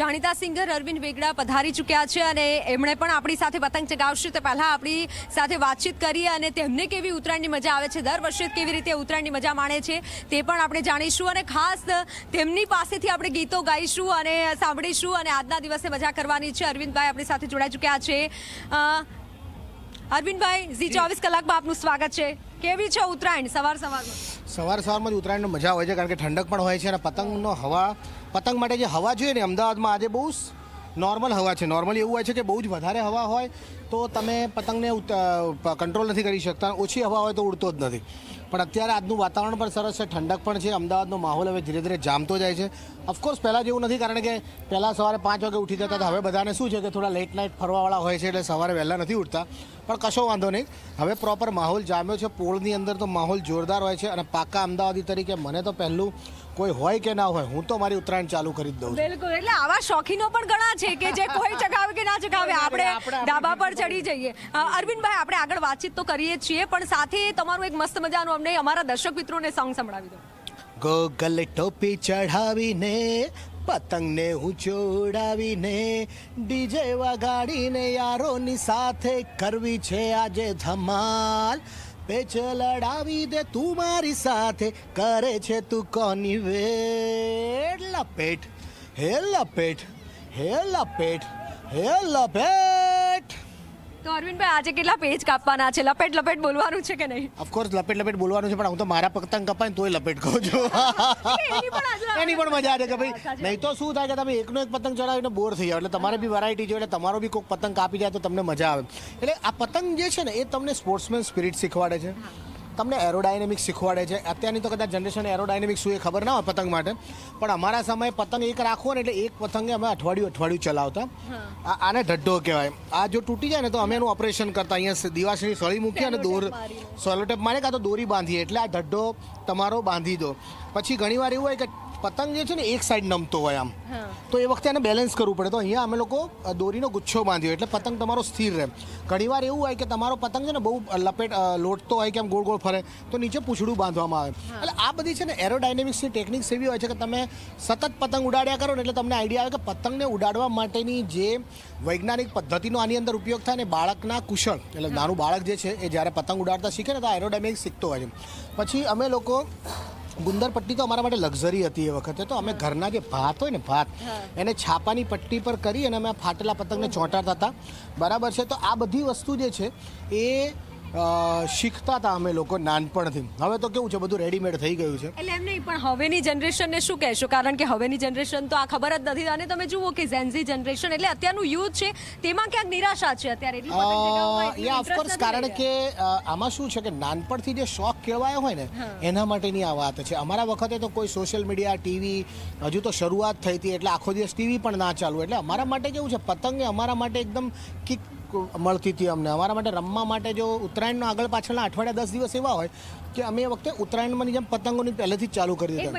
જાણીતા સિંગર અરવિંદ વેગડા પધારી ચૂક્યા છે અને એમણે પણ આપણી સાથે પતંગ ચગાવશે. તો પહેલાં આપણી સાથે વાતચીત કરી અને તેમને કેવી ઉત્તરાયણની મજા આવે છે? દર વર્ષે કેવી રીતે ઉત્તરાયણની મજા માણે છે તે પણ આપણે જાણીશું અને ખાસ તેમની પાસેથી આપણે ગીતો ગાઈશું અને સાંભળીશું અને આજના દિવસે મજા કરવાની છે. અરવિંદભાઈ આપણી સાથે જોડાઈ ચૂક્યા છે. અરવિંદભાઈ ઝી ચોવીસ કલાકમાં આપનું સ્વાગત છે. કેવી છે ઉત્તરાયણ? સવાર સવારમાં? સવાર સવારમાં જ ઉત્તરાયણનો મજા હોય છે, કારણ કે ઠંડક પણ હોય છે અને પતંગનો હવા, પતંગ માટે જે હવા જોઈએ ને, અમદાવાદમાં આજે બહુ નોર્મલ હવા છે. નોર્મલી એવું હોય છે કે બહુ જ વધારે હવા હોય તો તમે પતંગને કંટ્રોલ નથી કરી શકતા. ઓછી હવા હોય તો ઉડતો જ નથી. પણ અત્યારે આજનું વાતાવરણ પણ સરસ છે ઠંડક પણ છે અમદાવાદનો માહોલ હવે ધીરે ધીરે જામતો જાય છે. ઓફકોર્સ પહેલાં જેવું નથી કારણ કે પહેલાં સવારે પાંચ વાગે ઉઠી જતા હતા. હવે બધાને શું છે કે થોડા લેટ નાઇટ ફરવાવાળા હોય છે એટલે સવારે વહેલા નથી ઉઠતા. પણ કશો વાંધો નહીં. હવે પ્રોપર માહોલ જામ્યો છે. પોળની અંદર તો માહોલ જોરદાર હોય છે અને પાકા અમદાવાદી તરીકે મને તો પહેલું કોઈ હોય કે ના હોય હું તો મારી ઉત્તરાયણ ચાલુ કરી જ દઉં છું. બિલકુલ. એટલે આવા શોખીનો પણ ઘણા છે કે જે કોઈ ચગાવે કે ના ચગાવે. આપણે- ડાબા પર ચડી જઈએ. અરવિંદભાઈ, આપણે આગળ વાતચીત તો કરીએ છીએ, પણ સાથે તમારું એક મસ્ત મજાનું અમને અમારા દર્શક મિત્રોને સોંગ સંભળાવી દો. ગોગલ ટોપી ચઢાવીને, પતંગને હું ચોડાવીને ડીજે વગાડીને યારોની સાથે કરવી છે આજે ધમાલ. પેચ લડાવી દે તું મારી સાથે, કરે છે તું કોની વેડ? લપેટ, હે લપેટ હે લપેટ હે લપેટ. અરવિંદભાઈ આજે કેટલા પેજ કાપવાના છે? લપેટ લપેટ બોલવાનું છે કે નહીં? ઓફકોર્સ લપેટ લપેટ બોલવાનું છે પણ હું તો મારા પતંગ કપાય તોય લપેટ કહું છું. એની પણ એની પણ મજા આવે કે ભાઈ નહીં તો શું થાય કે તમે એકનો એક પતંગ ચડાવીને બોર થઈ જાવ એટલે તમારે બી વેરાયટી જોઈએ એટલે તમારો બી કોઈક પતંગ કાપી જાય તો તમને મજા આવે. એટલે આ પતંગ જે છે ને એ તમને સ્પોર્ટ્સમેન સ્પિરિટ શીખવાડે છે. તમને એરોડાયનેમિક્સ શીખવાડે છે. અત્યારની તો કદાચ જનરેશન એરોડાયનેમિક્સ શું એ ખબર ના હોય પતંગ માટે. પણ અમારા સમયે પતંગ એક રાખવો ને એટલે એક પતંગે અમે અઠવાડિયું અઠવાડિયું ચલાવતા. આને ઢડ્ઢો કહેવાય. આ જો તૂટી જાય ને તો અમે એનું ઓપરેશન કરતા. અહીંયા દિવાસની સળી મૂકી અને દોર સોલોટેપ મારે કાં તો દોરી બાંધીએ. એટલે આ ઢડ્ઢો તમારો બાંધી દો. પછી ઘણીવાર એવું હોય કે પતંગ જે છે ને એક સાઈડ નમતો હોય આમ. તો એ વખતે એને બેલેન્સ કરવું પડે. તો અહીંયા અમે લોકો દોરીનો ગુચ્છો બાંધ્યો. એટલે પતંગ તમારો સ્થિર રહે. ઘણીવાર એવું હોય કે તમારો પતંગ છે ને બહુ લપેટ લોટતો હોય કે આમ ગોળ ગોળ ફરે તો નીચે પૂછડું બાંધવામાં આવે. એટલે આ બધી છે ને એરોડાયનેમિક્સની ટેકનિક્સ એવી હોય છે કે તમે સતત પતંગ ઉડાડ્યા કરો ને એટલે તમને આઈડિયા આવે કે પતંગને ઉડાડવા માટેની જે વૈજ્ઞાનિક પદ્ધતિનો આની અંદર ઉપયોગ થાય ને બાળકના કુશળ. એટલે નાનું બાળક જે છે એ જ્યારે પતંગ ઉડાડતા શીખે ને તો એરોડાયનેમિક્સ શીખતો હોય છે. પછી અમે લોકો ગુંદર પટ્ટી તો અમારા માટે લક્ઝરી હતી એ વખતે. તો અમે ઘરના જે ભાત હોય ને ભાત એને છાપાની પટ્ટી પર કરી અને અમે ફાટેલા પતંગને ચોંટાડતા હતા. બરાબર છે? તો આ બધી વસ્તુ જે છે એ શીખતા હતા અમે લોકો નાનપણથી. હવે તો કેવું છે બધું રેડીમેડ થઈ ગયું છે. એટલે એમ નહીં પણ હવેની જનરેશનને શું કહેશો? કારણ કે હવેની જનરેશન તો આ ખબર જ નથી. અને તમે જુઓ કે ઝેન્ઝી જનરેશન એટલે અત્યારનું યુથ છે તેમાં ક્યાંક નિરાશા છે અત્યારે. એટલી ઓફકોર્સ કારણ કે આમાં શું છે કે નાનપણથી જે શોખ કેળવાયો હોય ને એના માટેની આ વાત છે. અમારા વખતે તો કોઈ સોશિયલ મીડિયા ટીવી હજુ તો શરૂઆત થઈ હતી એટલે આખો દિવસ ટીવી પણ ના ચાલુ એટલે અમારા માટે કેવું છે પતંગ અમારા માટે એકદમ કિક મળતી હતી અમને. અમારા માટે રમવા માટે જો ઉત્તરાયણનો આગળ પાછળના અઠવાડિયા દસ દિવસ એવા હોય કે અમે એ વખતે ઉત્તરાયણમાંની જેમ પતંગોની પહેલેથી જ ચાલુ કરી દીધા.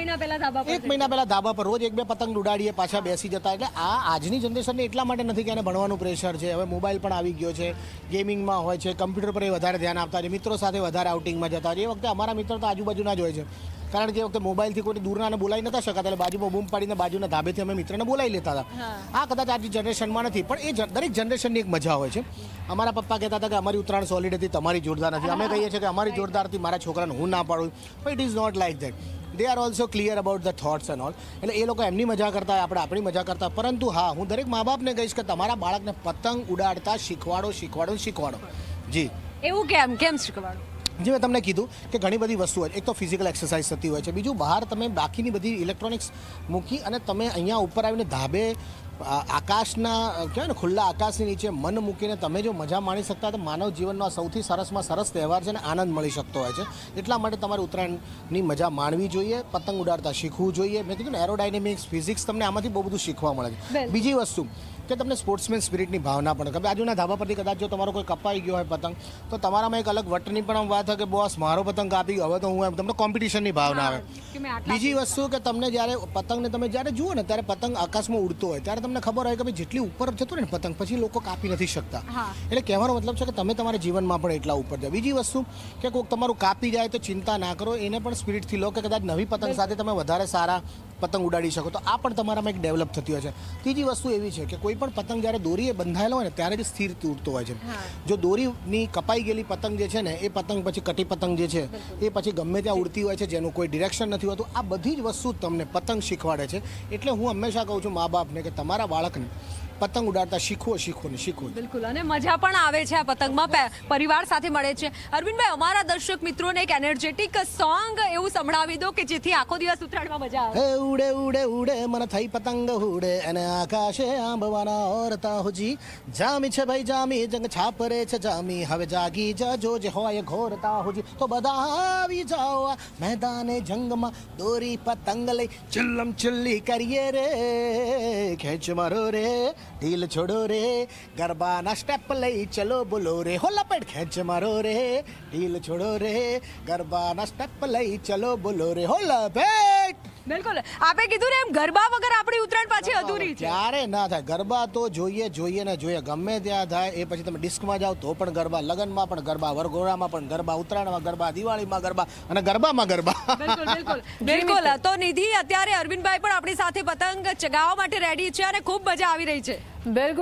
એક મહિના પહેલા ધાબા પર રોજ એક બે પતંગ ઉડાડીએ પાછા બેસી જતા. એટલે આ આજની જનરેશનને એટલા માટે નથી કે એને ભણવાનું પ્રેશર છે. હવે મોબાઈલ પણ આવી ગયો છે. ગેમિંગમાં હોય છે. કમ્પ્યુટર પર એ વધારે ધ્યાન આપતા છે. મિત્રો સાથે વધારે આઉટિંગમાં જતા હોય એ વખતે અમારા મિત્રો તો આજુબાજુના જ હોય છે. કારણ કે વખતે મોબાઈલથી કોઈ દૂરના બોલાવી નતા શકાતા. એટલે બાજુમાં બૂમ પાડીને બાજુના ધાબેથી અમે મિત્રને બોલાવી લેતા હતા. આ કદાચ આજની જનરેશનમાં નથી પણ એ દરેક જનરેશનની એક મજા હોય છે. અમારા પપ્પા કહેતા હતા કે અમારી ઉત્તરાયણ સોલિડ હતી તમારી જોરદાર નથી. અમે કહીએ છીએ કે અમારી જોરદાર હતી મારા છોકરાને હું ના પાડું. પણ it is not like that they are also clear about the thoughts and all એટલે એ લોકો એમની મજા કરતા હોય આપણે આપણી મજા કરતા. પરંતુ હા હું દરેક મા બાપને કહીશ કે તમારા બાળકને પતંગ ઉડાડતા શીખવાડો શીખવાડો શીખવાડો. જી. એવું કેમ? કેમ શીખવાડું? જે મેં તમને કીધું કે ઘણી બધી વસ્તુ હોય. એક તો ફિઝિકલ એક્સરસાઇઝ થતી હોય છે બીજું બહાર તમે બાકીની બધી ઇલેક્ટ્રોનિક્સ મૂકી અને તમે અહીંયા ઉપર આવીને ધાબે આકાશના કહેવાય ને ખુલ્લા આકાશની નીચે મન મૂકીને તમે જો મજા માણી શકતા તો માનવ જીવનનો આ સૌથી સરસમાં સરસ તહેવાર છે ને આનંદ મળી શકતો હોય છે. એટલા માટે તમારે ઉત્તરાયણની મજા માણવી જોઈએ પતંગ ઉડાડતા શીખવું જોઈએ. મેં કીધું ને એરોડાયનેમિક્સ ફિઝિક્સ તમને આમાંથી બહુ બધું શીખવા મળે છે. બીજી વસ્તુ કે તમને સ્પોર્ટ્સમેન સ્પિરિટની ભાવના પણ કે આજુના ધાબા પરથી કદાચ જો તમારો કોઈ કપાઈ ગયો હોય પતંગ તો તમારામાં એક અલગ વટની પણ આમ વાત હોય કે બોસ મારો પતંગ કાપી ગયો હવે તો હું તમને કોમ્પિટિશનની ભાવના આવે. બીજી વસ્તુ કે તમને જ્યારે પતંગને તમે જ્યારે જુઓ ને ત્યારે પતંગ આકાશમાં ઉડતો હોય ત્યારે તમને ખબર હોય કે ભાઈ જેટલી ઉપર જતો ને પતંગ પછી લોકો કાપી નથી શકતા. એટલે કહેવાનો મતલબ છે કે તમે તમારા જીવનમાં પણ એટલા ઉપર જાઓ. બીજી વસ્તુ કે કોઈક તમારું કાપી જાય તો ચિંતા ના કરો એને પણ સ્પિરિટથી લો કે કદાચ નવી પતંગ સાથે તમે વધારે સારા પતંગ ઉડાડી શકો. તો આ પણ તમારામાં એક ડેવલપ થતી હોય છે. ત્રીજી વસ્તુ એવી છે કે કોઈ પણ પતંગ જ્યારે દોરીએ બંધાયેલો હોય ને ત્યારે જ સ્થિર ઉડતો હોય છે. જો દોરીની કપાઈ ગયેલી પતંગ જે છે ને એ પતંગ પછી કટી પતંગ જે છે એ પછી ગમે ત્યાં ઉડતી હોય છે જેનું કોઈ ડિરેક્શન નથી હોતું. આ બધી જ વસ્તુ તમને પતંગ શીખવાડે છે. એટલે હું હંમેશા કહું છું મા બાપને કે તમારા બાળકને પતંગ ઉડાડતા શીખવો શીખવો ને શીખવો બિલકુલ અને મજા પણ આવે છે આ પતંગમાં. પરિવાર સાથે મળે છે. અરવિંદભાઈ અમારા દર્શક મિત્રોને એક એનર્જેટિક સોંગ એવું સંભળાવી દો કે જેથી આખો દિવસ ઉત્તરાયણમાં મજા આવે. ઉડે ઉડે ઉડે મને થઈ પતંગ ઉડે અને આકાશે આંબવાના ઓરતા હોજી જામી છે ભાઈ જામી જંગ છાપરે છે જામી. હવે જાગી જજો જે હોય ઘોરતા હોજી તો બધા આવી જાઓ મેદાને જંગમાં. દોરી પતંગ લઈ ચિલ્લમ ચિલ્લી કરીએ રે ખેંચ મારો રે. ઢીલ છોડો રે, ગરબાના સ્ટેપ લઈ ચલો, બોલો રે, હો લપેટ ખેંચ મારો રે. ઢીલ છોડો રે, ગરબાના સ્ટેપ લઈ ચલો, બોલો રે, હો લપેટ બિલકુલ. આપે કીધું ને એમ ગરબા વગર આપણી ઉત્તરાયણ પાછી અધૂરી છે. ક્યારે ના થાય. ગરબા તો જોઈએ જોઈએ ને જોઈએ. ગમે ત્યાં થાય એ પછી તમે ડિસ્કમાં જાઓ તો પણ ગરબા લગ્નમાં પણ ગરબા વરઘોડામાં પણ ગરબા ઉત્તરાયણમાં ગરબા દિવાળીમાં ગરબા અને ગરબામાં ગરબા. બિલકુલ બિલકુલ. બિલકુલ. તો નિધિ અત્યારે અરવિંદભાઈ પણ આપણી સાથે પતંગ ચગાવવા માટે રેડી છે અને ખૂબ મજા આવી રહી છે. બિલકુલ.